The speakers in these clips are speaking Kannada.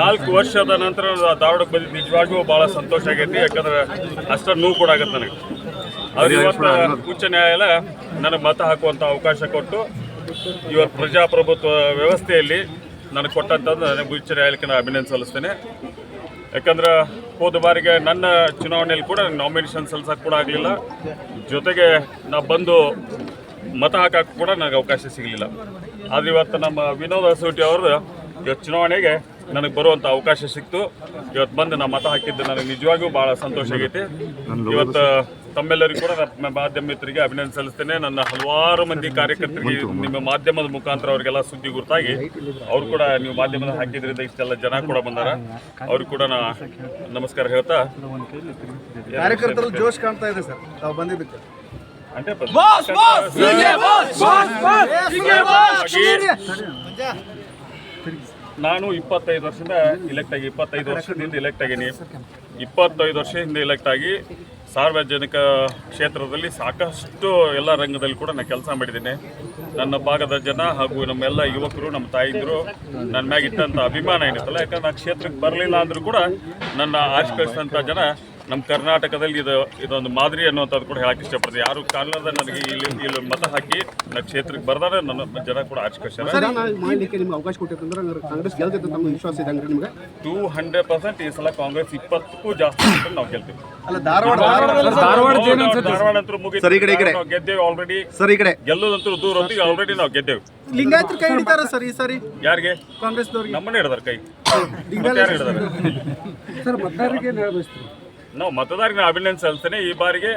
ನಾಲ್ಕು ವರ್ಷದ ನಂತರ ಧಾರವಾಡಕ್ಕೆ ಬಂದಿದ್ದು ನಿಜವಾಗಿಯೂ ಭಾಳ ಸಂತೋಷ ಆಗೈತಿ ಯಾಕಂದ್ರೆ ಅಷ್ಟರ ನೋವು ಕೂಡ ಆಗತ್ತೆ ನನಗೆ. ಅದ್ರ ಇವತ್ತು ಉಚ್ಚ ನ್ಯಾಯಾಲಯ ನನಗೆ ಮತ ಹಾಕುವಂಥ ಅವಕಾಶ ಕೊಟ್ಟು ಇವತ್ತು ಪ್ರಜಾಪ್ರಭುತ್ವ ವ್ಯವಸ್ಥೆಯಲ್ಲಿ ನನಗೆ ಕೊಟ್ಟಂಥದ್ದು ನನಗೆ ಉಚ್ಚ ನ್ಯಾಯಾಲಯಕ್ಕೆ ನಾನು ಅಭಿನಂದನೆ ಸಲ್ಲಿಸ್ತೇನೆ. ಯಾಕಂದ್ರೆ ಹೋದ ಬಾರಿಗೆ ನನ್ನ ಚುನಾವಣೆಯಲ್ಲಿ ಕೂಡ ನಾಮಿನೇಷನ್ ಸಲ್ಲಿಸೋಕೆ ಕೂಡ ಆಗಲಿಲ್ಲ. ಜೊತೆಗೆ ನಾ ಬಂದು ಮತ ಹಾಕಕ್ಕೆ ಕೂಡ ನನಗೆ ಅವಕಾಶ ಸಿಗಲಿಲ್ಲ. ಆದ್ರೆ ಇವತ್ತು ನಮ್ಮ ವಿನೋದ್ ಅಸೋಟಿ ಅವರು ಇವತ್ತು ಚುನಾವಣೆಗೆ ನನಗೆ ಬರುವಂಥ ಅವಕಾಶ ಸಿಕ್ತು. ಇವತ್ತು ಬಂದು ನಾ ಮತ ಹಾಕಿದ್ದು ನನಗೆ ನಿಜವಾಗಿಯೂ ಭಾಳ ಸಂತೋಷ ಆಗೈತಿ. ಇವತ್ತು ತಮ್ಮೆಲ್ಲರಿಗೂ ಕೂಡ ನನ್ನ ಮಾಧ್ಯಮ ಮಿತ್ರರಿಗೆ ಅಭಿನಂದನೆ ಸಲ್ಲಿಸ್ತೇನೆ. ನನ್ನ ಹಲವಾರು ಮಂದಿ ಕಾರ್ಯಕರ್ತರಿಗೆ ನಿಮ್ಮ ಮಾಧ್ಯಮದ ಮುಖಾಂತರ ಅವರಿಗೆಲ್ಲ ಸುದ್ದಿ ಗುರುತಾಗಿ ಅವ್ರು ಕೂಡ ನೀವು ಮಾಧ್ಯಮದ ಹಾಕಿದ್ರಿಂದ ಇಷ್ಟೆಲ್ಲ ಜನ ಕೂಡ ಬಂದಾರ. ಅವ್ರಿಗೆ ಕೂಡ ನಾ ನಮಸ್ಕಾರ ಹೇಳ್ತಾ ಕಾರ್ಯಕರ್ತರು ಜೋಶ್ ಕಾಣ್ತಾ ಇದೆ ಸರ್. ತಾವು ಬಂದಿದ್ದಕ್ಕೆ. అంటే ನಾನು ಇಪ್ಪತ್ತೈದು ವರ್ಷದಿಂದ ಇಲೆಕ್ಟ್ ಆಗಿ ಇಪ್ಪತ್ತೈದು ವರ್ಷದಿಂದ ಇಲೆಕ್ಟ್ ಆಗೀನಿ. ಇಪ್ಪತ್ತೈದು ಹಿಂದೆ ಇಲೆಕ್ಟ್ ಆಗಿ ಸಾರ್ವಜನಿಕ ಕ್ಷೇತ್ರದಲ್ಲಿ ಸಾಕಷ್ಟು ಎಲ್ಲ ರಂಗದಲ್ಲಿ ಕೂಡ ನಾನು ಕೆಲಸ ಮಾಡಿದ್ದೀನಿ. ನನ್ನ ಭಾಗದ ಜನ ಹಾಗೂ ನಮ್ಮೆಲ್ಲ ಯುವಕರು ನಮ್ಮ ತಾಯಿಂದರು ನನ್ನ ಮ್ಯಾಗ ಇಟ್ಟಂಥ ಅಭಿಮಾನ ಏನಿತ್ತಲ್ಲ ಯಾಕಂದ್ರೆ ನಾನು ಕ್ಷೇತ್ರಕ್ಕೆ ಬರಲಿಲ್ಲ ಅಂದರೂ ಕೂಡ ನನ್ನ ಆಶ್ಕರಿಸಿದಂಥ ಜನ ನಮ್ಮ ಕರ್ನಾಟಕದಲ್ಲಿ ಇದು ಇದೊಂದು ಮಾದರಿ ಅನ್ನುವಂಥದ್ದು ಕೂಡ ಹೇಳಕ್ಕೆ ಇಷ್ಟಪಡ್ತೀನಿ. ಯಾರು ಕಾರಣದ ನನಗೆ ಇಲ್ಲಿ ಇಲ್ಲಿ ಮತ ಹಾಕಿ ನನ್ನ ಕ್ಷೇತ್ರಕ್ಕೆ ಬರ್ದಾರೆ ನನ್ನ ಜನ ಕೂಡ ಆಚೆ ಕಳಿಸ್ಯಾರ ಮಾಡ್ಲಿಕ್ಕೆ ನಿಮ್ಗೆ ಅವಕಾಶ ಕೊಟ್ಟಿರ್ತಂದ್ರೆ ಕಾಂಗ್ರೆಸ್ ಗೆಲ್ತೈತೆ ತಮ್ಮ ವಿಶ್ವಾಸ ಇದೆ ಹಂಗಾರೆ ನಿಮ್ಗೆ. ಟೂ ಹಂಡ್ರೆಡ್ ಪರ್ಸೆಂಟ್ ಈ ಸಲ ಕಾಂಗ್ರೆಸ್ ಇಪ್ಪತ್ತಕ್ಕೂ ಜಾಸ್ತಿ ನಾವು ಗೆಲ್ತೀವಿ. ಅಲ್ಲ ಧಾರವಾಡ ಧಾರವಾಡ ಧಾರವಾಡ ಅಂತೂ ಮುಗಿತು. ಸರ್, ಈ ಕಡೆ, ಈ ಕಡೆ. ನಾವು ಗೆದ್ದೇವೆ ಆಲ್ರೆಡಿ ಸರ್ ಈ ಕಡೆ. ಗೆಲ್ಲೋದಂತೂ ದೂರ ಹೊತ್ತಿಗೆ ಆಲ್ರೆಡಿ ನಾವು ಗೆದ್ದೇವೆ. ಲಿಂಗಾಯತ್ರ ಕೈ ಹಿಡಿತಾರ ಸರ್ ಈ ಸಾರಿ. ಯಾರಿಗೆ? ಕಾಂಗ್ರೆಸ್ದವ್ರಿಗೆ. ನಮ್ಮನ್ನೇ ಹಿಡ್ದಾರ ಕೈ. ಮತ್ತೆ ಯಾರು ಹಿಡಿದಾರೆ? ಸರ್ ಮತದಾರರಿಗೆ ನಾವು ಮತದಾರರಿಗೆ ಅಭಿನಂದನೆ ಸಲ್ಲಿಸ್ತೇನೆ. ಈ ಬಾರಿಗೆ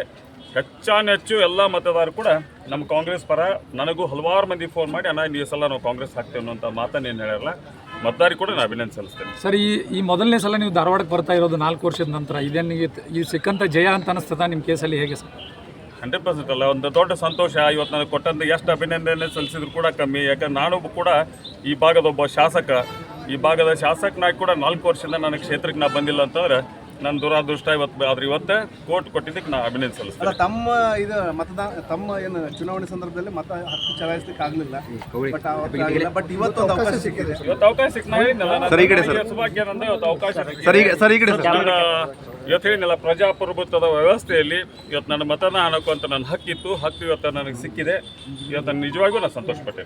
ಹೆಚ್ಚಾನೆಚ್ಚು ಎಲ್ಲ ಮತದಾರರು ಕೂಡ ನಮ್ಮ ಕಾಂಗ್ರೆಸ್ ಪರ ನನಗೂ ಹಲವಾರು ಮಂದಿ ಫೋನ್ ಮಾಡಿ ಅಣ್ಣ ಈ ಸಲ ನಾವು ಕಾಂಗ್ರೆಸ್ ಹಾಕ್ತೇವೆ ಅನ್ನೋಂಥ ಮಾತನ್ನ ಏನು ಹೇಳಲ್ಲ ಮತದಾರಿ ಕೂಡ ನಾನು ಅಭಿನಂದನೆ ಸಲ್ಲಿಸ್ತೇನೆ. ಸರ್ ಈ ಈ ಮೊದಲನೇ ಸಲ ನೀವು ಧಾರವಾಡಕ್ಕೆ ಬರ್ತಾ ಇರೋದು ನಾಲ್ಕು ವರ್ಷದ ನಂತರ ಇದೇನಿಗೆ ಈ ಸಿಕ್ಕಂತ ಜಯ ಅಂತ ಅನಿಸ್ತದ ನಿಮ್ಮ ಕೇಸಲ್ಲಿ ಹೇಗೆ ಸರ್? ಹಂಡ್ರೆಡ್ ಪರ್ಸೆಂಟ್ ಅಲ್ಲ ಒಂದು ದೊಡ್ಡ ಸಂತೋಷ. ಇವತ್ತು ನನಗೆ ಕೊಟ್ಟಂತ ಎಷ್ಟು ಅಭಿನಂದನೆ ಸಲ್ಲಿಸಿದ್ರು ಕೂಡ ಕಮ್ಮಿ. ಯಾಕಂದ್ರೆ ನಾನು ಕೂಡ ಈ ಭಾಗದ ಒಬ್ಬ ಶಾಸಕ. ಈ ಭಾಗದ ಶಾಸಕನಾಗಿ ಕೂಡ ನಾಲ್ಕು ವರ್ಷದಿಂದ ನನಗೆ ಕ್ಷೇತ್ರಕ್ಕೆ ನಾನು ಬಂದಿಲ್ಲ ಅಂತಂದ್ರೆ ನನ್ನ ದುರಾದೃಷ್ಟ ಇವತ್ತು ಆದ್ರೆ ಇವತ್ತೇ ಕೋರ್ಟ್ ಕೊಟ್ಟಿದ್ದಕ್ಕೆ ನಾ ಅಭಿನಂದನೆ ಸಲ್ಲಿಸ್ತೇನೆ. ಅಲ್ಲ ತಮ್ಮ ಇದು ಮತದಾನ ತಮ್ಮ ಏನು ಚುನಾವಣೆ ಸಂದರ್ಭದಲ್ಲಿ ಮತ ಹಕ್ಕು ಚಲಾಯಿಸಲಿಕ್ಕೆ ಆಗಲಿಲ್ಲ. ಬಟ್ ಅವತ್ತು ಬಟ್ ಇವತ್ತು ಒಂದು ಅವಕಾಶ ಸಿಕ್ಕಿದೆ. ಇವತ್ತು ಅವಕಾಶ ಸಿಕ್ಕ ಸೌಭಾಗ್ಯ ಸೌಭಾಗ್ಯನಂದ ಇವತ್ತು ಅವಕಾಶ ಸಿಕ್ಕಿದೆ. ಸರ್ ಈ ಕಡೆ ನನ್ನ ಇವತ್ತು ಹೇಳಿದ್ನಲ್ಲ ಪ್ರಜಾಪ್ರಭುತ್ವದ ವ್ಯವಸ್ಥೆಯಲ್ಲಿ ಇವತ್ತು ನನ್ನ ಮತನ ಹಾಕುವಂತ ಅಂತ ನನ್ನ ಹಕ್ಕಿತ್ತು ಹಕ್ಕು ಇವತ್ತು ನನಗೆ ಸಿಕ್ಕಿದೆ. ಇವತ್ತು ನಾನು ನಿಜವಾಗಿಯೂ ನಾನು ಸಂತೋಷಪಟ್ಟೆ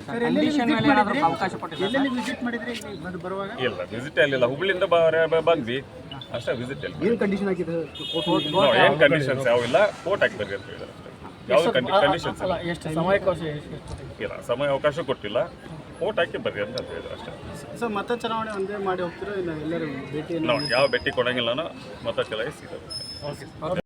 ಇಲ್ಲ ವಿಸಿಟ್ ಅಲ್ಲಿಲ್ಲ. ಹುಬ್ಳಿಂದ ಬ- ಬಂದ್ವಿ. ಅಷ್ಟೇ ವಿಸಿಟ್ ಇಲ್ಲ ಏನು ಕಂಡೀಷನ್ ಹಾಕಿದೆ ಕೋರ್ಟ್ ಏನು ಕಂಡೀಷನ್ಸ್ ಯಾವ ಇಲ್ಲ ಕೋರ್ಟ್ ಹಾಕಿ ಬರ್ರಿ ಅಂತ ಹೇಳಿದ್ರು ಅಷ್ಟೇ. ಯಾವ್ದು ಕಂಡೀಷನ್ಸ್ ಇಲ್ಲ. ಎಷ್ಟು ಸಮಯಕ್ಕಾಶ ಇಲ್ಲ ಸಮಯ ಅವಕಾಶ ಕೊಟ್ಟಿಲ್ಲ. ಕೋರ್ಟ್ ಹಾಕಿ ಬರ್ರಿ ಅಂತ ಹೇಳಿದ್ರು ಅಷ್ಟೇ. ಸರ್ ಮತ ಚಲಾವಣೆ ಒಂದೇ ಮಾಡಿ ಹೋಗ್ತೀರಾ? ಇಲ್ಲ ಎಲ್ಲರೂ ಭೇಟಿ ಯಾವ ಭೇಟಿ ಕೊಡಂಗಿಲ್ಲ ಮತ ಚಲಾಯಿಸಿ.